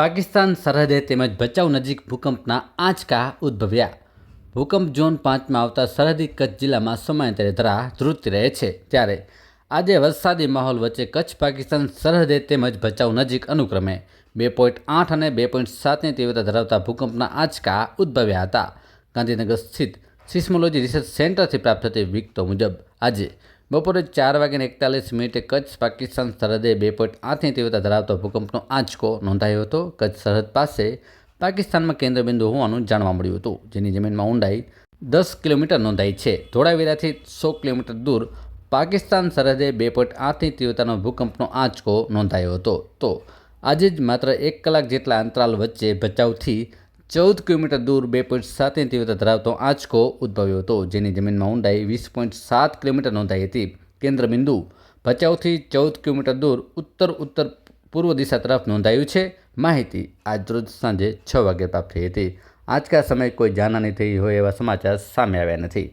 પાકિસ્તાન સરહદે તેમજ ભચાઉ નજીક ભૂકંપના આંચકા ઉદ્ભવ્યા. ભૂકંપ ઝોન પાંચમાં આવતા સરહદી કચ્છ જિલ્લામાં સમયાંતરે ધરા ધ્રુજતી રહે છે. ત્યારે આજે વરસાદી માહોલ વચ્ચે કચ્છ, પાકિસ્તાન સરહદે તેમજ ભચાઉ નજીક અનુક્રમે બે પોઈન્ટ આઠ અને બે પોઈન્ટ સાતની તીવ્રતા ધરાવતા ભૂકંપના આંચકા ઉદ્ભવ્યા હતા. ગાંધીનગર સ્થિત સિસ્મોલોજી રિસર્ચ સેન્ટરથી પ્રાપ્ત થતી વિગતો મુજબ આજે બપોરે ચાર વાગ્યાને એકતાલીસ મિનિટે કચ્છ, પાકિસ્તાન સરહદે બે પોઈન્ટ આઠની તીવ્રતા ધરાવતો ભૂકંપનો આંચકો નોંધાયો હતો. કચ્છ સરહદ પાસે પાકિસ્તાનમાં કેન્દ્રબિંદુ હોવાનું જાણવા મળ્યું હતું, જેની જમીનમાં ઊંડાઈ દસ કિલોમીટર નોંધાઈ છે. ધોળાવીરાથી સો કિલોમીટર દૂર પાકિસ્તાન સરહદે બે પોઈન્ટ આઠની તીવ્રતાનો ભૂકંપનો આંચકો નોંધાયો હતો. તો આજે જ માત્ર એક કલાક જેટલા અંતરાલ વચ્ચે ભચાઉથી ચૌદ કિલોમીટર દૂર બે પોઈન્ટ સાતની તીવ્રતા ધરાવતો આંચકો ઉદ્ભવ્યો હતો, જેની જમીનમાં ઊંડાઈ વીસ પોઈન્ટ સાત કિલોમીટર નોંધાઈ હતી. કેન્દ્રબિંદુ ભચાઉથી ચૌદ કિલોમીટર દૂર ઉત્તર ઉત્તર પૂર્વ દિશા તરફ નોંધાયું છે. માહિતી આજરોજ સાંજે છ વાગે પ્રાપ્ત થઈ હતી. આંચકા સમયે કોઈ જાનહાની થઈ હોય એવા સમાચાર સામે આવ્યા નથી.